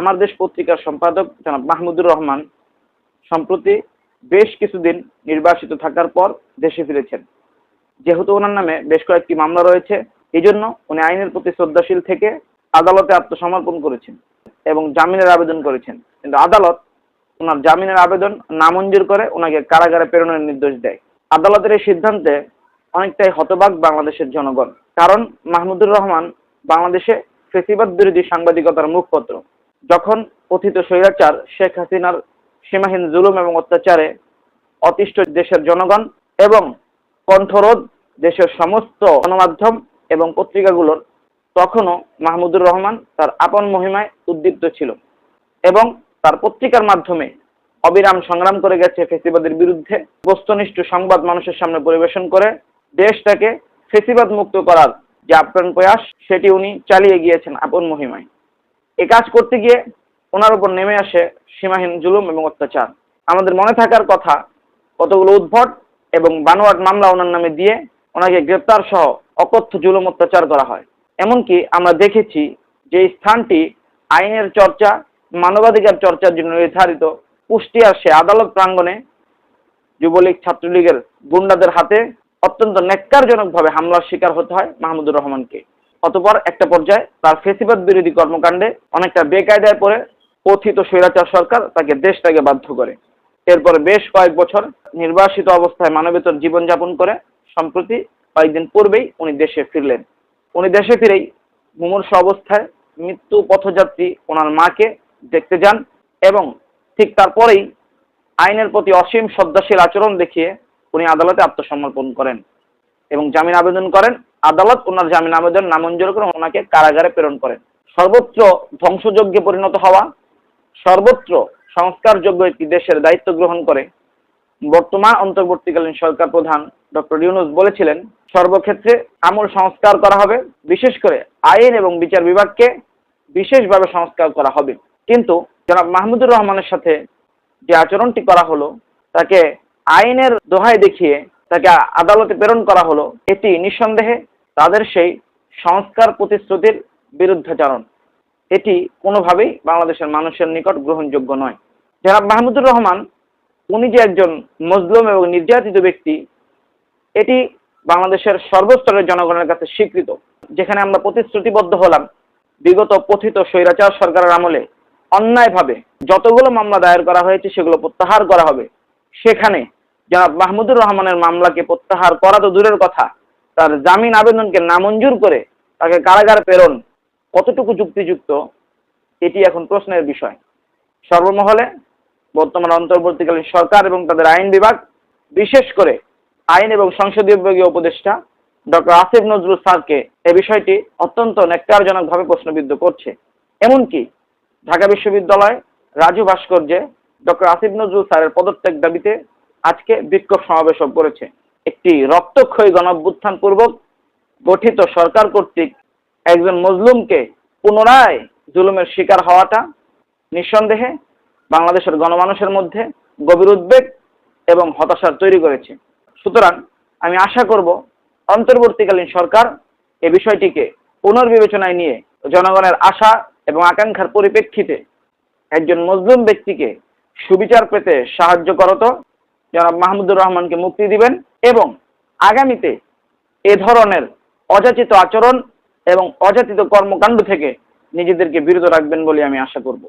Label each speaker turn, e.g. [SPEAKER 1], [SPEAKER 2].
[SPEAKER 1] আমার দেশ পত্রিকার সম্পাদক জনাব মাহমুদুর রহমান সম্প্রতি বেশ কিছুদিন নির্বাসিত থাকার পর দেশে ফিরেছেন। যেহেতু ওনার নামে বেশ কয়েকটি মামলা রয়েছে এই জন্য উনি আইনের প্রতি শ্রদ্ধাশীল থেকে আদালতে আত্মসমর্পণ করেছেন এবং জামিনের আবেদন করেছেন। কিন্তু আদালত ওনার জামিনের আবেদন নামঞ্জুর করে ওনাকে কারাগারে প্রেরণের নির্দেশ দেয়। আদালতের এই সিদ্ধান্তে অনেকটাই হতবাক বাংলাদেশের জনগণ। কারণ মাহমুদুর রহমান বাংলাদেশে ফেসিবাদ বিরোধী সাংবাদিকতার মুখপত্র। যখন কথিত স্বৈরাচার, শেখ হাসিনার সীমাহীন জুলুম এবং অত্যাচারে অতিষ্ঠ দেশের জনগণ এবং কণ্ঠরোধ দেশের সমস্ত গণমাধ্যম এবং পত্রিকাগুলোর, তখনও মাহমুদুর রহমান তার আপন মহিমায় উদ্দীপ্ত ছিল এবং তার পত্রিকার মাধ্যমে অবিরাম সংগ্রাম করে গেছে ফেসিবাদের বিরুদ্ধে, বস্তুনিষ্ঠ সংবাদ মানুষের সামনে পরিবেশন করে দেশটাকে ফেসিবাদ মুক্ত করার যে আপ্রাণ প্রয়াস, সেটি উনি চালিয়ে গিয়েছেন আপন মহিমায়। এ কাজ করতে গিয়ে ওনার উপর নেমে আসে সীমাহীন জুলুম এবং অত্যাচার। আমাদের মনে থাকার কথা, কতগুলো উদ্ভট এবং বানোয়াট মামলা ওনার নামে দিয়ে ওনাকে গ্রেপ্তার সহ অকথ্য জুলুম অত্যাচার করা হয়। এমনকি আমরা দেখেছি যে স্থানটি আইনের চর্চা, মানবাধিকার চর্চার জন্য নির্ধারিত কুষ্টিয়ার সে আদালত প্রাঙ্গণে যুবলীগ ছাত্রলীগের গুন্ডাদের হাতে অত্যন্ত ন্যাক্কারজনকভাবে হামলার শিকার হতে হয় মাহমুদুর রহমানকে। অতপর একটা পর্যায়ে তার ফেসিবাদ বিরোধী কর্মকাণ্ডে অনেকটা বেকায়দায় পড়ে কথিত স্বৈরাচার সরকার তাকে দেশ ত্যাগে বাধ্য করে। এরপর বেশ কয়েক বছর নির্বাসিত অবস্থায় মানবেতর জীবনযাপন করে, সম্প্রতি কয়েকদিন পূর্বেই উনি দেশে ফিরলেন। উনি দেশে ফিরেই মুমূর্ষ অবস্থায় মৃত্যু পথযাত্রী ওনার মাকে দেখতে যান এবং ঠিক তারপরেই আইনের প্রতি অসীম শ্রদ্ধাশীল আচরণ দেখিয়ে উনি আদালতে আত্মসমর্পণ করেন। এবং জামিন আবেদন করেন, আদালত ওনার জামিন আবেদন নামঞ্জুর করে ওনাকে কারাগারে প্রেরণ করেন। সর্বত্র ধ্বংসযজ্ঞে পরিণত হওয়া, সর্বত্র সংস্কারযোগ্য একটি দেশের দায়িত্ব গ্রহণ করে বর্তমান অন্তর্বর্তীকালীন সরকার প্রধান ডক্টর ইউনুস বলেছিলেন, সর্বক্ষেত্রে আমূল সংস্কার করা হবে, বিশেষ করে আইন এবং বিচার বিভাগকে বিশেষভাবে সংস্কার করা হবে। কিন্তু জনাব মাহমুদুর রহমানের সাথে যে আচরণটি করা হলো, তাকে আইনের দোহাই দেখিয়ে তাকে আদালতে প্রেরণ করা হলো, এটি নিঃসন্দেহে তাদের সেই সংস্কার প্রতিশ্রুতির বিরুদ্ধাচরণ এটি কোনোভাবেই বাংলাদেশের মানুষের নিকট গ্রহণযোগ্য নয়। জনাব মাহমুদুর রহমান, উনি যে একজন মজলুম এবং নির্যাতিত ব্যক্তি, এটি বাংলাদেশের সর্বস্তরের জনগণের কাছে স্বীকৃত, যেখানে আমরা প্রতিশ্রুতিবদ্ধ হলাম। বিগত পথিত স্বৈরাচার সরকারের আমলে অন্যায়ভাবে যতগুলো মামলা দায়ের করা হয়েছে, সেগুলো প্রত্যাহার করা হবে। সেখানে জনাব মাহমুদুর রহমানের মামলাকে প্রত্যাহার করা তো দূরের কথা। তার জামিন আবেদনকে নামঞ্জুর করে তাকে কারাগারে প্রেরণ কতটুকু যুক্তিযুক্ত, এটি এখন প্রশ্নের বিষয়। সর্বমহলে বর্তমান অন্তর্বর্তীকালীন সরকার এবং তাদের আইন বিভাগ, বিশেষ করে আইন এবং সংসদীয় বিভাগীয় উপদেষ্টা ডক্টর আসিফ নজরুল স্যারকে এ বিষয়টি অত্যন্ত ন্যাক্কারজনকভাবে প্রশ্নবিদ্ধ করছে। এমনকি ঢাকা বিশ্ববিদ্যালয় রাজু ভাস্কর্যে ডক্টর আসিফ নজরুল স্যারের পদত্যাগ দাবিতে আজকে বিক্ষোভ সমাবেশও করেছে। একটি রক্তক্ষয়ী গণঅভ্যুত্থান পূর্বক গঠিত সরকার কর্তৃক একজন মজলুমকে পুনরায় জুলুমের শিকার হওয়াটা নিঃসন্দেহে বাংলাদেশের গণমানুষের মধ্যে গভীর উদ্বেগ এবং হতাশার তৈরি করেছে। সুতরাং আমি আশা করব অন্তর্বর্তীকালীন সরকার এ বিষয়টিকে পুনর্বিবেচনায় নিয়ে জনগণের আশা এবং আকাঙ্ক্ষার পরিপ্রেক্ষিতে একজন মজলুম ব্যক্তিকে সুবিচার পেতে সাহায্য করত। জনাব মাহমুদুর রহমানকে মুক্তি দিবেন এবং আগামীতে এ ধরনের অযাচিত আচরণ এবং অযাচিত কর্মকাণ্ড থেকে নিজেদেরকে বিরত রাখবেন বলে আমি আশা করব।